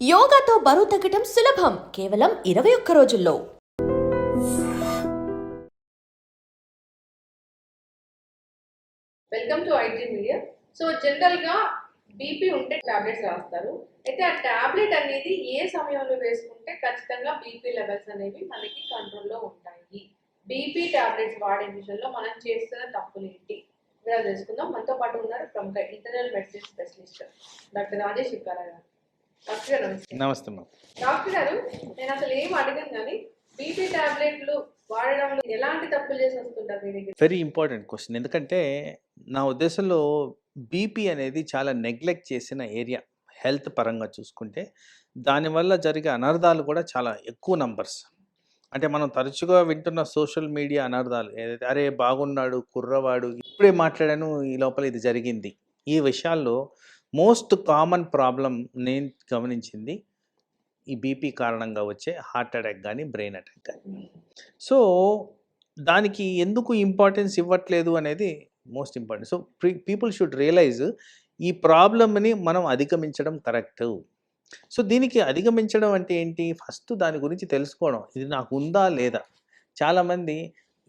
యోగాతో బరువు తగ్గటం సులభం. కేవలం ఇరవై ఒక్క రోజుల్లో. Welcome to IT media. So జనరల్గా బీపీ ఉంటే టాబ్లెట్స్ రాస్తారు. అయితే ఆ టాబ్లెట్ అనేది ఏ సమయంలో వేసుకుంటే ఖచ్చితంగా బీపీ లెవెల్స్ అనేవి మనకి కంట్రోల్లో ఉంటాయి. బీపీ టాబ్లెట్స్ వాడే విషయంలో మనం చేస్తున్న తప్పులు ఏంటి? వివరాలు తెలుసుకుందాం. మనతో పాటు ఉన్నారు ప్రముఖ internal medicine specialist doctor Rajesh Ikkara గారు. డాక్టర్ నమస్తే. డాక్టర్ గారు నేను అసలు ఏం అడగను కానీ బీపీ టాబ్లెట్లు వాడడంలో ఎలాంటి తప్పులు చేసి వస్తుంటారు మీ దగ్గర? వెరీ ఇంపార్టెంట్ క్వశ్చన్ ఎందుకంటే నా ఉద్దేశంలో బీపీ అనేది చాలా నెగ్లెక్ట్ చేసిన ఏరియా హెల్త్ పరంగా చూసుకుంటే. దానివల్ల జరిగే అనర్థాలు కూడా చాలా ఎక్కువ నంబర్స్ అంటే మనం తరచుగా వింటున్న సోషల్ మీడియా అనర్థాలు ఏదైతే అరే బాగున్నాడు కుర్రవాడు ఇప్పుడే మాట్లాడాను ఈ లోపల ఇది జరిగింది. ఈ విషయాల్లో మోస్ట్ కామన్ ప్రాబ్లం నేను గమనించింది ఈ బీపీ కారణంగా వచ్చే హార్ట్ అటాక్ కానీ బ్రెయిన్ అటాక్ కానీ సో దానికి ఎందుకు ఇంపార్టెన్స్ ఇవ్వట్లేదు అనేది most important. So people should realise ఈ ప్రాబ్లమ్ని మనం అధిగమించడం కరెక్ట్. సో దీనికి అధిగమించడం అంటే ఏంటి? ఫస్ట్ దాని గురించి తెలుసుకోవడం. ఇది నాకు ఉందా లేదా? చాలామంది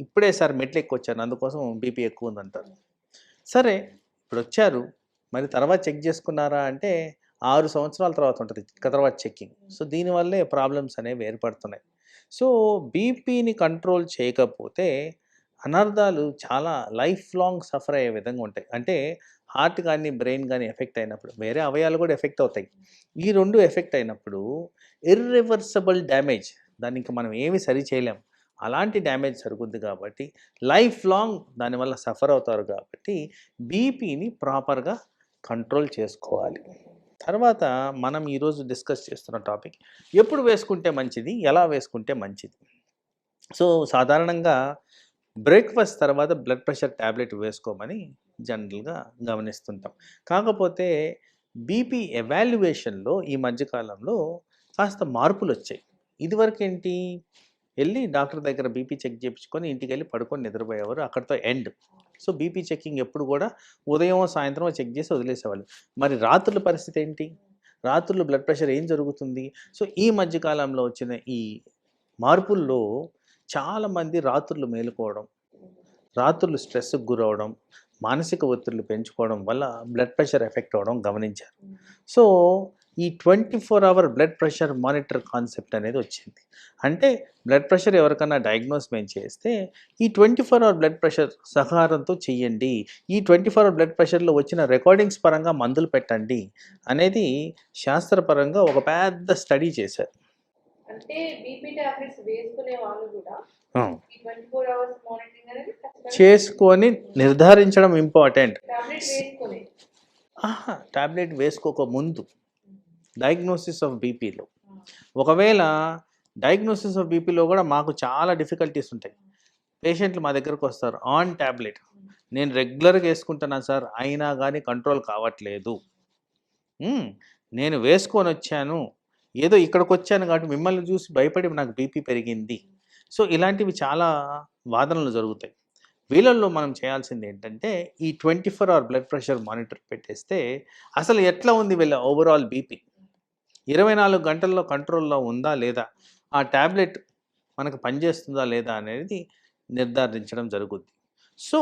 ఇప్పుడే సార్ మెట్లు ఎక్కువ వచ్చాను అందుకోసం బీపీ ఎక్కువ ఉందంటారు సరే ఇప్పుడు వచ్చారు మరి తర్వాత చెక్ చేసుకున్నారా అంటే ఆరు సంవత్సరాల తర్వాత ఉంటుంది తర్వాత చెక్కింగ్. సో దీనివల్లే ప్రాబ్లమ్స్ అనేవి ఏర్పడుతున్నాయి. సో బీపీని కంట్రోల్ చేయకపోతే అనర్థాలు చాలా లైఫ్ లాంగ్ సఫర్ అయ్యే విధంగా ఉంటాయి. అంటే హార్ట్ కానీ బ్రెయిన్ కానీ ఎఫెక్ట్ అయినప్పుడు వేరే అవయాలు కూడా ఎఫెక్ట్ అవుతాయి. ఈ రెండు ఎఫెక్ట్ అయినప్పుడు ఇర్రివర్సబుల్ డ్యామేజ్ దాన్ని ఇంకా మనం ఏమి సరి చేయలేం. అలాంటి డ్యామేజ్ జరుగుద్ది కాబట్టి లైఫ్ లాంగ్ దానివల్ల సఫర్ అవుతారు కాబట్టి బీపీని ప్రాపర్గా కంట్రోల్ చేసుకోవాలి. తర్వాత మనం ఈరోజు డిస్కస్ చేస్తున్న టాపిక్ ఎప్పుడు వేసుకుంటే మంచిది ఎలా వేసుకుంటే మంచిది? సో సాధారణంగా బ్రేక్ఫాస్ట్ తర్వాత బ్లడ్ ప్రెషర్ ట్యాబ్లెట్ వేసుకోమని జనరల్గా గమనిస్తుంటాం. కాకపోతే బీపీ ఎవాల్యుయేషన్లో ఈ మధ్యకాలంలో కాస్త మార్పులు వచ్చాయి ఇదివరకు ఏంటి వెళ్ళి డాక్టర్ దగ్గర బీపీ చెక్ చేయించుకొని ఇంటికి వెళ్ళి పడుకొని నిద్రపోయేవారు అక్కడితో ఎండ్. సో బీపీ చెకింగ్ ఎప్పుడు కూడా ఉదయం సాయంత్రం చెక్ చేసి వదిలేసేవాళ్ళు. మరి రాత్రుల పరిస్థితి ఏంటి? రాత్రులు బ్లడ్ ప్రెషర్ ఏం జరుగుతుంది? సో ఈ మధ్యకాలంలో వచ్చిన ఈ మార్పుల్లో చాలామంది రాత్రులు మేలుకోవడం రాత్రులు స్ట్రెస్కి గురవడం మానసిక ఒత్తిళ్ళు పెంచుకోవడం వల్ల బ్లడ్ ప్రెషర్ ఎఫెక్ట్ అవ్వడం గమనించారు. సో ఈ twenty four hour blood pressure monitor concept అనేది వచ్చింది. అంటే బ్లడ్ ప్రెషర్ ఎవరికైనా డయాగ్నోస్ మేము చేస్తే ఈ twenty four hour blood pressure సహకారంతో చెయ్యండి. ఈ ట్వంటీ ఫోర్ అవర్ బ్లడ్ ప్రెషర్లో వచ్చిన రికార్డింగ్స్ పరంగా మందులు పెట్టండి అనేది శాస్త్రపరంగా ఒక పెద్ద స్టడీ చేశారు. అంటే బీపీ టాబ్లెట్స్ వేసుకునే వాళ్ళు కూడా చేసుకొని నిర్ధారించడం ఇంపార్టెంట్. టాబ్లెట్ వేసుకోక ముందు డయాగ్నోసిస్ ఆఫ్ బీపీలో. ఒకవేళ డయాగ్నోసిస్ ఆఫ్ బీపీలో కూడా మాకు చాలా డిఫికల్టీస్ ఉంటాయి. పేషెంట్లు మా దగ్గరకు వస్తారు ఆన్ ట్యాబ్లెట్ నేను రెగ్యులర్గా వేసుకుంటున్నాను సార్ అయినా కానీ కంట్రోల్ కావట్లేదు. నేను వేసుకొని వచ్చాను. ఏదో ఇక్కడికి వచ్చాను కాబట్టి మిమ్మల్ని చూసి భయపడి నాకు బీపీ పెరిగింది. సో ఇలాంటివి చాలా వాదనలు జరుగుతాయి. వీళ్ళల్లో మనం చేయాల్సింది ఏంటంటే ఈ twenty four hour blood pressure monitor పెట్టేస్తే అసలు ఎట్లా ఉంది వీళ్ళ ఓవరాల్ బీపీ? ఇరవై నాలుగు గంటల్లో కంట్రోల్లో ఉందా లేదా? ఆ ట్యాబ్లెట్ మనకు పనిచేస్తుందా లేదా అనేది నిర్ధారించడం జరుగుద్ది. సో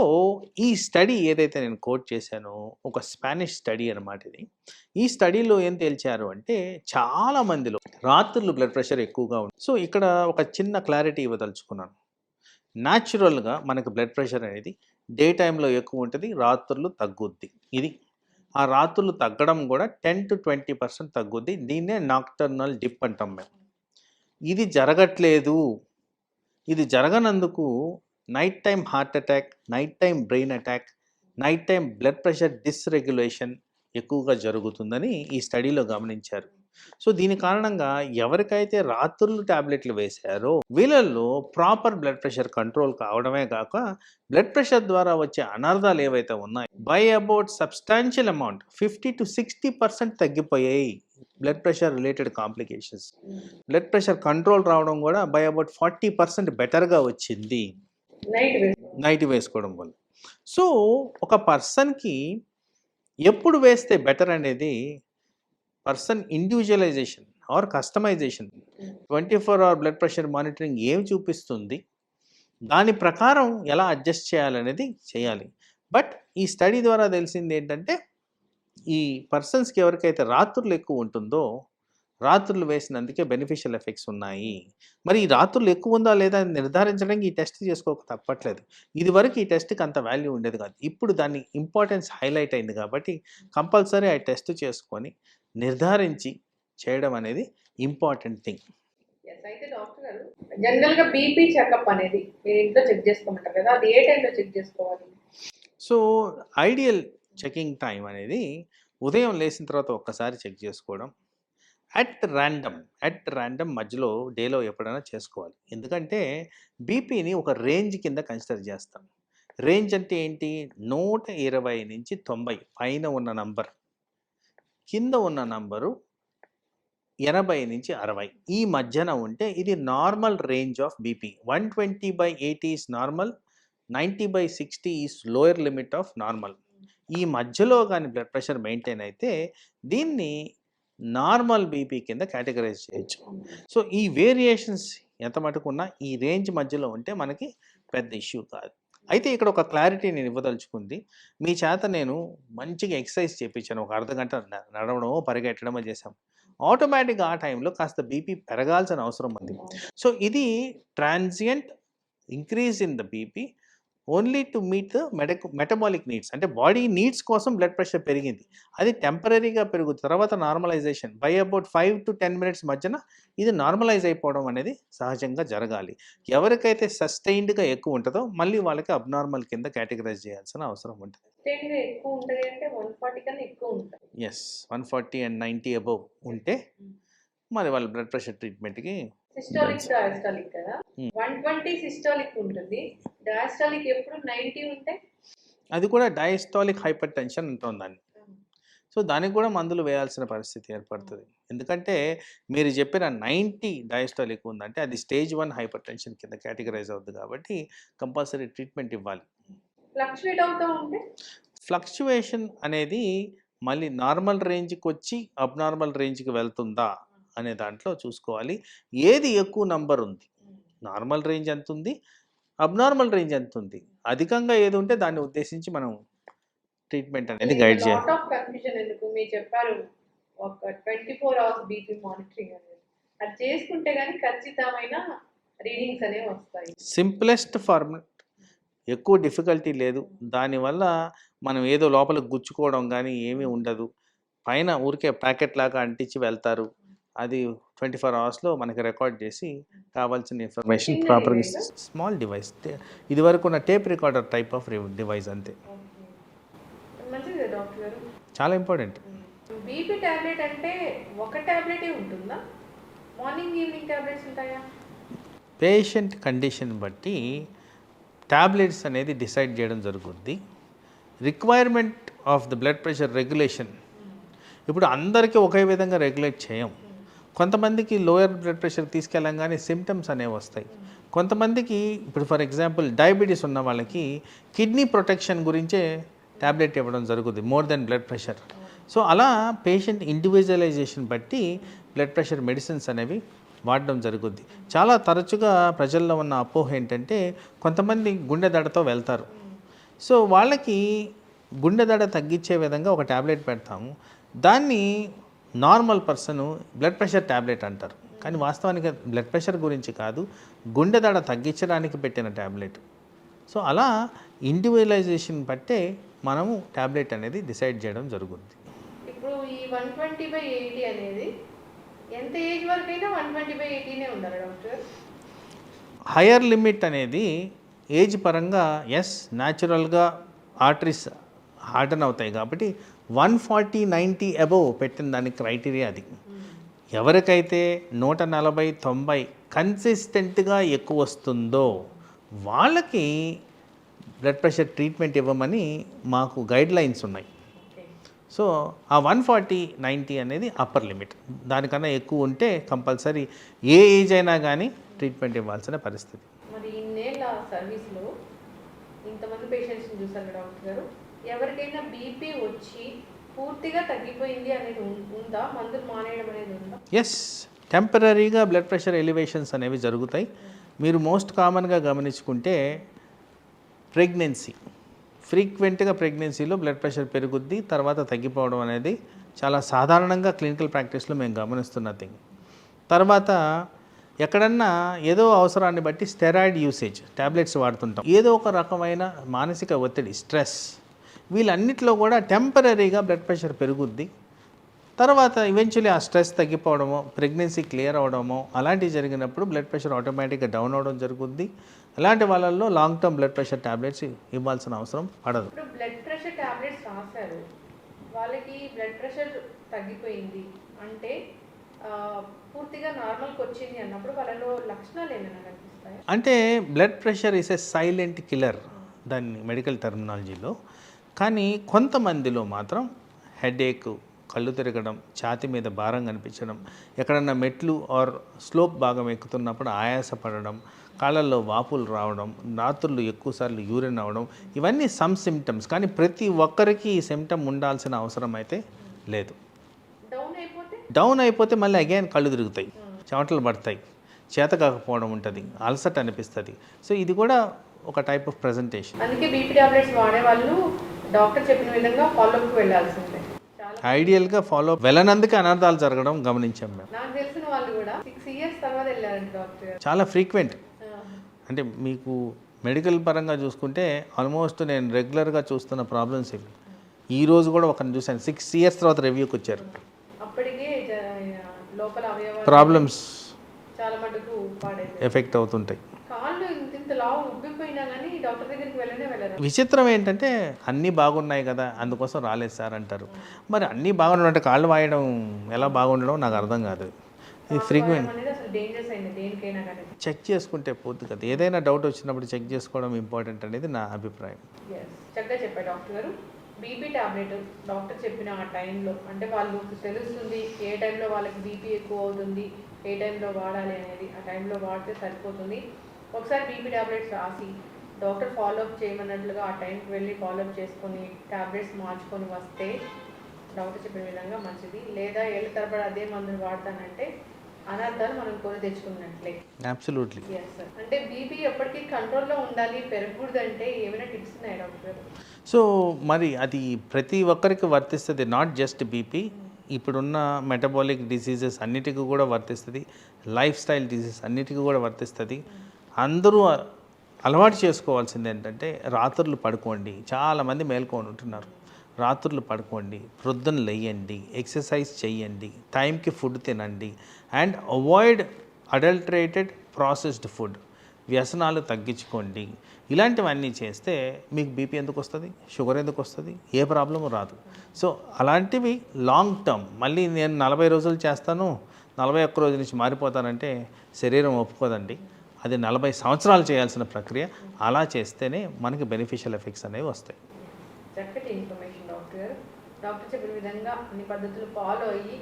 ఈ స్టడీ ఏదైతే నేను కోట్ చేశానో ఒక స్పానిష్ స్టడీ అనమాట ఇది. ఈ స్టడీలో ఏం తేల్చారు అంటే చాలా మందిలో రాత్రులు బ్లడ్ ప్రెషర్ ఎక్కువగా ఉంది సో ఇక్కడ ఒక చిన్న క్లారిటీ ఇవ్వదలుచుకున్నాను. న్యాచురల్గా మనకు బ్లడ్ ప్రెషర్ అనేది డే టైంలో ఎక్కువ ఉంటుంది రాత్రులు తగ్గుద్ది. ఇది ఆ రాత్రులు తగ్గడం కూడా టెన్ టు ట్వంటీ పర్సెంట్ తగ్గుద్ది. దీన్నే నాక్టర్నల్ డిప్ అంటాం మేము. ఇది జరగట్లేదు. ఇది జరగనందుకు night time heart attack night time brain attack night time blood pressure dysregulation ఎక్కువగా జరుగుతుందని ఈ స్టడీలో గమనించారు. సో దీని కారణంగా ఎవరికైతే రాత్రులు టాబ్లెట్లు వేశారో వీళ్ళల్లో ప్రాపర్ బ్లడ్ ప్రెషర్ కంట్రోల్ కావడమే కాక బ్లడ్ ప్రెషర్ ద్వారా వచ్చే అనర్థాలు ఏవైతే ఉన్నాయో by about substantial amount fifty to sixty percent తగ్గిపోయాయి blood pressure related complications. Blood pressure control రావడం కూడా బై అబౌట్ ఫార్టీ పర్సెంట్ బెటర్గా వచ్చింది. నైట్ వేసుకోవడం వల్ల. సో ఒక పర్సన్కి ఎప్పుడు వేస్తే బెటర్ అనేది person individualisation or customisation. Twenty four hour blood pressure monitoring ఏం చూపిస్తుంది? దాని ప్రకారం ఎలా అడ్జస్ట్ చేయాలనేది చేయాలి. బట్ ఈ స్టడీ ద్వారా తెలిసింది ఏంటంటే ఈ పర్సన్స్కి ఎవరికైతే రాత్రులు ఎక్కువ ఉంటుందో రాత్రులు వేసినందుకే బెనిఫిషియల్ ఎఫెక్ట్స్ ఉన్నాయి. మరి ఈ రాత్రులు ఎక్కువ ఉందా లేదా అని నిర్ధారించడానికి ఈ టెస్ట్ చేసుకోక తప్పట్లేదు. ఇది వరకు ఈ టెస్ట్కి అంత వాల్యూ ఉండేది కాదు. ఇప్పుడు దాని ఇంపార్టెన్స్ హైలైట్ అయింది కాబట్టి కంపల్సరీ ఆ టెస్ట్ చేసుకొని నిర్ధారించి చేయడం అనేది ఇంపార్టెంట్ థింగ్. Yes, అయితే డాక్టర్ గారు జనరల్గా బీపీ చెకప్ అనేది మీరు ఇంట్లో చెక్ చేసుకోమంటారు కదా అది ఏ టైంలో చెక్ చేసుకోవాలి? సో ఐడియల్ చెకింగ్ టైం అనేది ఉదయం లేచిన తర్వాత ఒక్కసారి చెక్ చేసుకోవడం అట్ ర్యాండమ్ అట్ ర్యాండమ్ మధ్యలో డేలో ఎప్పుడైనా చేసుకోవాలి. ఎందుకంటే బీపీని ఒక రేంజ్ కింద కన్సిడర్ చేస్తాం. రేంజ్ అంటే ఏంటి? నూట ఇరవై నుంచి తొంభై పైన ఉన్న నంబర్. కింద ఉన్న నంబరు ఎనభై నుంచి అరవై. ఈ మధ్యన ఉంటే ఇది normal range of BP one twenty by eighty is normal ninety by sixty is lower limit of normal ఈ మధ్యలో కానీ బ్లడ్ ప్రెషర్ మెయింటైన్ అయితే దీన్ని నార్మల్ బీపీ కింద కేటగరైజ్ చేయొచ్చు. సో ఈ వేరియేషన్స్ ఎంత మటుకున్నా ఈ రేంజ్ మధ్యలో ఉంటే మనకి పెద్ద ఇష్యూ కాదు. అయితే ఇక్కడ ఒక క్లారిటీ నేను ఇవ్వదలుచుకుంది మీ చేత నేను మంచిగా ఎక్సర్సైజ్ చేయించాను ఒక అర్ధ గంట న- నడవడమో పరిగెట్టడమో చేశాం. ఆటోమేటిక్గా ఆ టైంలో కాస్త బీపీ పెరగాల్సిన అవసరం ఉంది. సో ఇది transient increase in the BP. Only to meet the Medak metabolic needs. అంటే బాడీ నీడ్స్ కోసం బ్లడ్ ప్రెషర్ పెరిగింది. అది టెంపరీగా పెరుగుతుంది. తర్వాత normalisation. By about five to ten minutes మధ్యన ఇది నార్మలైజ్ అయిపోవడం అనేది సహజంగా జరగాలి. ఎవరికైతే సస్టైన్డ్గా ఎక్కువ ఉంటుందో మళ్ళీ వాళ్ళకి అబ్నార్మల్ కింద కేటగరైజ్ చేయాల్సిన అవసరం ఉంటుంది. Yes one forty and ninety above ఉంటే మరి వాళ్ళ బ్లడ్ ప్రెషర్ ట్రీట్మెంట్కి సిస్టాలిక్ కదా. వన్ ట్వంటీ సిస్టాలిక్ ఉంటుంది. డయాస్టాలిక్ ఎప్పుడు నైన్టీ ఉంటే? అది కూడా డయాస్టాలిక్ హైపర్ టెన్షన్ ఉంటుంది దాన్ని సో దానికి కూడా మందులు వేయాల్సిన పరిస్థితి ఏర్పడుతుంది. ఎందుకంటే మీరు చెప్పిన నైంటీ డయాస్టాలిక్ ఉందంటే అది స్టేజ్ వన్ హైపర్ టెన్షన్ కింద కేటగరైజ్ అవుతుంది కాబట్టి కంపల్సరీ ట్రీట్మెంట్ ఇవ్వాలి. ఫ్లక్చువేట్ అవుతూ ఉంటే? ఫ్లక్చువేషన్ అనేది మళ్ళీ నార్మల్ రేంజ్కి వచ్చి అబ్నార్మల్ రేంజ్కి వెళ్తుందా అనే దాంట్లో చూసుకోవాలి. ఏది ఎక్కువ నంబర్ ఉంది? నార్మల్ రేంజ్ ఎంత ఉంది అబ్నార్మల్ రేంజ్ ఎంత ఉంది? అధికంగా ఏది ఉంటే దాన్ని ఉద్దేశించి మనం ట్రీట్మెంట్ అనేది గైడ్ చేయాలి. లాట్ ఆఫ్ కన్ఫ్యూజన్ ఎందుకు? మీరు చెప్పారు ఒక twenty four hours BP monitoring అనేది. అది చేసుకుంటే కానీ ఖచ్చితమైన రీడింగ్స్ అనేవి వస్తాయి. సింప్లెస్ట్ ఫార్మట్ ఎక్కువ డిఫికల్టీ లేదు. దానివల్ల మనం ఏదో లోపల గుచ్చుకోవడం కానీ ఏమీ ఉండదు. పైన ఊరికే ప్యాకెట్ లాగా అంటించి వెళ్తారు. అది ట్వంటీ ఫోర్ అవర్స్లో మనకి రికార్డ్ చేసి కావాల్సిన ఇన్ఫర్మేషన్ ప్రాపర్గా స్మాల్ డివైస్ ఇది వరకు ఉన్న tape recorder type of device అంతే. చాలా ఇంపార్టెంట్. బీపీ టాబ్లెట్ అంటే ఒక టాబ్లెటే ఉంటుందా? మార్నింగ్ ఈవినింగ్ టాబ్లెట్స్ ఉంటాయా? పేషెంట్ కండిషన్ బట్టి టాబ్లెట్స్ అనేది డిసైడ్ చేయడం జరుగుద్ది. Requirement of the blood pressure regulation. ఇప్పుడు అందరికీ ఒకే విధంగా రెగ్యులేట్ చేయం. కొంతమందికి లోయర్ బ్లడ్ ప్రెషర్ తీసుకెళ్ళంగానే సిమ్టమ్స్ అనేవి వస్తాయి. కొంతమందికి ఇప్పుడు ఫర్ ఎగ్జాంపుల్ డయాబెటీస్ ఉన్న వాళ్ళకి కిడ్నీ ప్రొటెక్షన్ గురించే ట్యాబ్లెట్ ఇవ్వడం జరుగుతుంది more then blood pressure so అలా పేషెంట్ ఇండివిజువలైజేషన్ బట్టి బ్లడ్ ప్రెషర్ మెడిసిన్స్ అనేవి వాడడం జరుగుద్ది. చాలా తరచుగా ప్రజల్లో ఉన్న అపోహ ఏంటంటే కొంతమంది గుండె దడతో వెళ్తారు. సో వాళ్ళకి గుండె దడ తగ్గించే విధంగా ఒక ట్యాబ్లెట్ పెడతాము. దాన్ని normal person blood pressure tablet అంటారు. కానీ వాస్తవానికి బ్లడ్ ప్రెషర్ గురించి కాదు గుండె దడ తగ్గించడానికి పెట్టిన ట్యాబ్లెట్ సో అలా ఇండివిజువలైజేషన్ బట్టే మనము ట్యాబ్లెట్ అనేది డిసైడ్ చేయడం జరుగుతుంది ఇప్పుడు ఈ వన్ ట్వంటీ బై ఎయిటీ అనేది ఎంత ఏజ్ వరకైనా వన్ ట్వంటీ బై ఎయిటీనే ఉండాలి డాక్టర్? హయ్యర్ లిమిట్ అనేది ఏజ్ పరంగా ఎస్ న్యాచురల్గా ఆర్టరీస్ హార్డన్ అవుతాయి కాబట్టి వన్ ఫార్టీ నైంటీ అబోవ్ పెట్టిన దాని క్రైటీరియా అది. ఎవరికైతే నూట నలభై తొంభై కన్సిస్టెంట్గా ఎక్కువ వస్తుందో వాళ్ళకి బ్లడ్ ప్రెషర్ ట్రీట్మెంట్ ఇవ్వమని మాకు గైడ్ లైన్స్ ఉన్నాయి. సో ఆ వన్ ఫార్టీ నైంటీ అనేది అప్పర్ లిమిట్ దానికన్నా ఎక్కువ ఉంటే కంపల్సరీ ఏ ఏజ్ అయినా కానీ ట్రీట్మెంట్ ఇవ్వాల్సిన పరిస్థితి. మరి ఇన్నేళ్ళ సర్వీస్లో ఇంతమంది పేషెంట్స్ని చూసారు డాక్టర్ గారు? ఎవరికైనా బీపీ వచ్చి పూర్తిగా తగ్గిపోయింది అనేది ఉందా? మందులు మానేయడం అనేది ఉందా? ఎస్ టెంపరీగా బ్లడ్ ప్రెషర్ ఎలివేషన్స్ అనేవి జరుగుతాయి. మీరు మోస్ట్ కామన్గా గమనించుకుంటే ప్రెగ్నెన్సీ ఫ్రీక్వెంట్గా ప్రెగ్నెన్సీలో బ్లడ్ ప్రెషర్ పెరుగుద్ది తర్వాత తగ్గిపోవడం అనేది చాలా సాధారణంగా క్లినికల్ ప్రాక్టీస్లో మేము గమనిస్తున్న థింగ్ తర్వాత ఎక్కడన్నా ఏదో అవసరాన్ని బట్టి స్టెరాయిడ్ యూసేజ్ ట్యాబ్లెట్స్ వాడుతుంటాం. ఏదో ఒక రకమైన మానసిక ఒత్తిడి స్ట్రెస్ వీళ్ళన్నిటిలో కూడా టెంపరీగా బ్లడ్ ప్రెషర్ పెరుగుద్ది. తర్వాత ఈవెన్చువలీ ఆ స్ట్రెస్ తగ్గిపోవడమో ప్రెగ్నెన్సీ క్లియర్ అవడమో అలాంటివి జరిగినప్పుడు బ్లడ్ ప్రెషర్ ఆటోమేటిక్గా డౌన్ అవడం జరుగుద్ది. అలాంటి వాళ్ళల్లో long term blood pressure tablets ఇవ్వాల్సిన అవసరం పడదు. బ్లడ్ ప్రెషర్ టాబ్లెట్స్ రాశారు. వాళ్ళకి బ్లడ్ ప్రెషర్ తగ్గిపోయింది. అంటే పూర్తిగా నార్మల్కి వచ్చింది అన్నప్పుడు వాళ్ళలో లక్షణాలు ఏమైనా కనిపిస్తాయా? అంటే blood pressure is a silent killer దాన్ని మెడికల్ టర్మినాలజీలో కానీ కొంతమందిలో మాత్రం హెడేక్ కళ్ళు తిరగడం ఛాతి మీద భారం కనిపించడం ఎక్కడన్నా మెట్లు ఆర్ స్లోప్ భాగం ఎక్కుతున్నప్పుడు ఆయాసపడడం కాళ్ళల్లో వాపులు రావడం రాత్రులు ఎక్కువసార్లు యూరిన్ అవడం ఇవన్నీ సమ్ సిమ్టమ్స్ కానీ ప్రతి ఒక్కరికి ఈ సిమ్టమ్ ఉండాల్సిన అవసరం అయితే లేదు. డౌన్ అయిపోతే? డౌన్ అయిపోతే మళ్ళీ అగైన్ కళ్ళు తిరుగుతాయి చెమటలు పడతాయి చేత కాకపోవడం ఉంటుంది అలసట అనిపిస్తుంది. సో ఇది కూడా ఒక టైప్ ఆఫ్ ప్రజెంటేషన్ అందుకే బీపీ టాబ్లెట్స్ వాడే వాళ్ళు డాక్టర్ చెప్పిన విధంగా ఫాలోఅప్కి వెళ్ళాల్సిందే. చాలా ఐడియల్గా ఫాలో వెళ్ళనందుకే అనర్థాలు జరగడం గమనించాం మేము. నాకు తెలిసిన వాళ్ళు కూడా సిక్స్ ఇయర్స్ తర్వాత వెళ్ళారంట డాక్టర్. చాలా ఫ్రీక్వెంట్ అంటే మీకు మెడికల్ పరంగా చూసుకుంటే ఆల్మోస్ట్ నేను రెగ్యులర్గా చూస్తున్న ప్రాబ్లమ్స్ ఇవి ఈ రోజు కూడా ఒకరిని చూశాను. సిక్స్ ఇయర్స్ తర్వాత రివ్యూకి వచ్చారు. అప్పటికే లోపల అవయవాలు ప్రాబ్లమ్స్ చాలా మటుకు పాడైపోయాయి. ఎఫెక్ట్ అవుతుంటాయి. కాళ్ళు ఇంత ఇంత లావు ఉబ్బిపోయినా కానీ డాక్టర్ దగ్గరికి వెళ్ళనే వెళ్ళరు? విచిత్రం ఏంటంటే అన్నీ బాగున్నాయి కదా అందుకోసం రాలేదు సార్ అంటారు. మరి అన్నీ బాగుండే కాళ్ళు వాయడం ఎలా బాగుండడం నాకు అర్థం కాదు. ఇది ఫ్రీక్వెంట్ చెక్ చేసుకుంటే పోద్ది కదా. ఏదైనా డౌట్ వచ్చినప్పుడు చెక్ చేసుకోవడం ఇంపార్టెంట్ అనేది నా అభిప్రాయం. చక్కగా చెప్పారు డాక్టర్ గారు. బీపీ టాబ్లెట్ డాక్టర్ చెప్పిన ఆ టైంలో అంటే వాళ్ళు తెలుస్తుంది ఏ టైంలో వాళ్ళకి బీపీ ఎక్కువ అవుతుంది ఏ టైంలో వాడాలి అనేది. ఆ టైంలో వాడితే సరిపోతుంది. ఒకసారి బీపీ టాబ్లెట్స్ రాసి డాక్టర్ ఫాలోఅప్ చేయమన్నట్లుగా ఆ టైంకి వెళ్ళి ఫాలోఅప్ చేసుకొని టాబ్లెట్స్ మార్చుకొని వస్తే డాక్టర్ చెప్పిన విధంగా మంచిది. లేదా ఏళ్ళ తరబడి అదే మందులు వాడతానంటే అనర్థాలు మనం కొని తెచ్చుకున్నట్లే. అబ్సల్యూట్లీ అంటే బీపీ ఎప్పటికీ కంట్రోల్లో ఉండాలి పెరగకూడదంటే ఏమైనా టిప్స్ ఉన్నాయా డాక్టర్? గారు సో మరి అది ప్రతి ఒక్కరికి వర్తిస్తుంది నాట్ జస్ట్ బీపీ. ఇప్పుడున్న మెటబాలిక్ డిసీజెస్ అన్నిటికీ కూడా వర్తిస్తుంది లైఫ్ స్టైల్ డిసీజెస్ అన్నిటికీ కూడా వర్తిస్తుంది. అందరూ అలవాటు చేసుకోవాల్సింది ఏంటంటే రాత్రులు పడుకోండి. చాలామంది మేల్కొని ఉంటున్నారు రాత్రులు పడుకోండి ప్రొద్దున లేయండి ఎక్సర్సైజ్ చేయండి టైంకి ఫుడ్ తినండి and avoid adulterated processed food. వ్యసనాలు తగ్గించుకోండి. ఇలాంటివన్నీ చేస్తే మీకు బీపీ ఎందుకు వస్తుంది? షుగర్ ఎందుకు వస్తుంది? ఏ ప్రాబ్లము రాదు. సో అలాంటివి లాంగ్ టర్మ్. మళ్ళీ నేను నలభై రోజులు చేస్తాను. నలభై ఒక్క రోజు నుంచి మారిపోతానంటే శరీరం ఒప్పుకోదండి. అది నలభై సంవత్సరాలు చేయాల్సిన ప్రక్రియ. అలా చేస్తేనే మనకి బెనిఫిషియల్ ఎఫెక్ట్స్ అనేవి వస్తాయి. చక్కటి ఇన్ఫర్మేషన్ డాక్టర్ గారు. డాక్టర్ చెప్పిన విధంగా అన్ని పద్ధతులు ఫాలో అయ్యి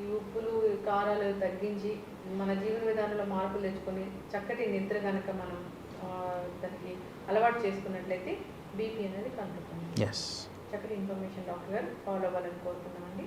ఈ ఉప్పులు కారాలు తగ్గించి మన జీవన విధానంలో మార్పులు తెచ్చుకొని చక్కటి నిద్ర కనుక మనం దానికి అలవాటు చేసుకున్నట్లయితే బీపీ అనేది కంట్రోల్ ఎస్ చక్కటి ఇన్ఫర్మేషన్ డాక్టర్ గారు. ఫాలో అవ్వాలని కోరుతున్నామండి